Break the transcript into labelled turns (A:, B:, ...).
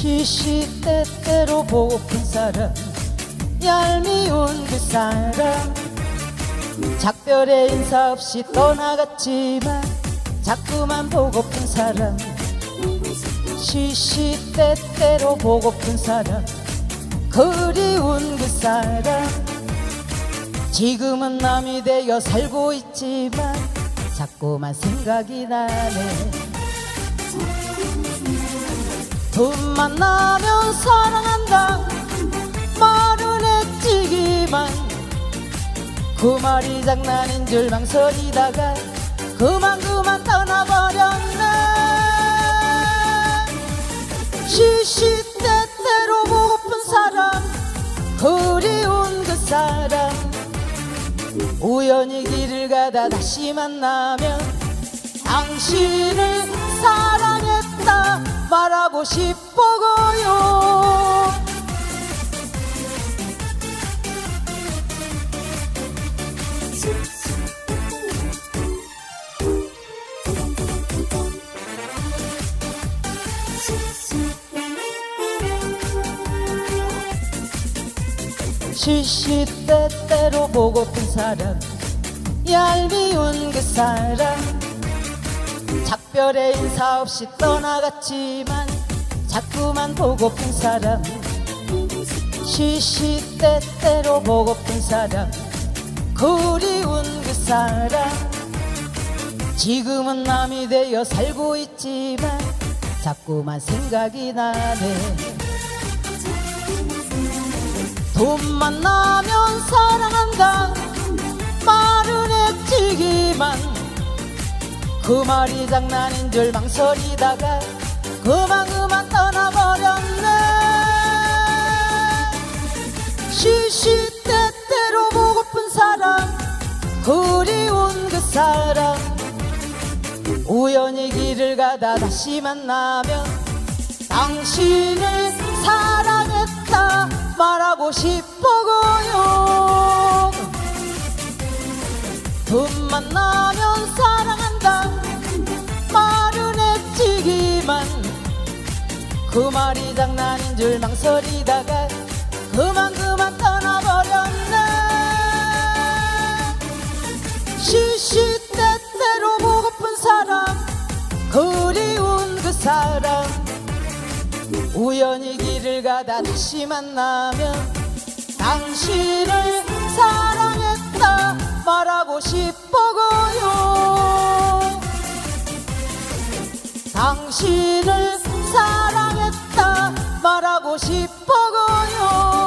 A: 시시때때로 보고픈 사람 얄미운 그 사람. 작별의 인사 없이 떠나갔지만 자꾸만 보고픈 사람. 시시때때로 보고픈 사람 그리운 그 사람. 지금은 남이 되어 살고 있지만 자꾸만 생각이 나네 돈만 나면 사랑한다. 말은 했지기만. 그 말이 장난인 줄 망설이다가 그만 그만 떠나버렸네. 시시때때로 보고픈 사람 그리운 그 사람. 우연히 길을 가다 다시 만나면 당신을 말하고 싶어고요. 시시때때로 보고픈 사람 얄미운 그 사람. 작별의 인사 없이 떠나갔지만 자꾸만 보고픈 사람. 시시때때로 보고픈 사람. 그리운 그 사람. 지금은 남이 되어 살고 있지만 자꾸만 생각이 나네. 돈 만 나면 사랑한다. 말은 했지기만. 그 말이 장난인 줄 망설이다가 그만 그만 떠나버렸네. 시시때때로 보고픈 사람 그리운 그 사람 우연히 길을 가다 다시 만나면 당신을 사랑했다 말하고 싶어고요. 돈 만 나면 사랑한다 그 말이 장난인 줄 망설이다가 그만 그만 떠나버렸네. 시시때때로 보고픈 사람 그리운 그 사람. 우연히 길을 가다 다시 만나면 당신을 사랑했다 말하고 싶어고요. 당신을 사랑했다 말하고 싶어요.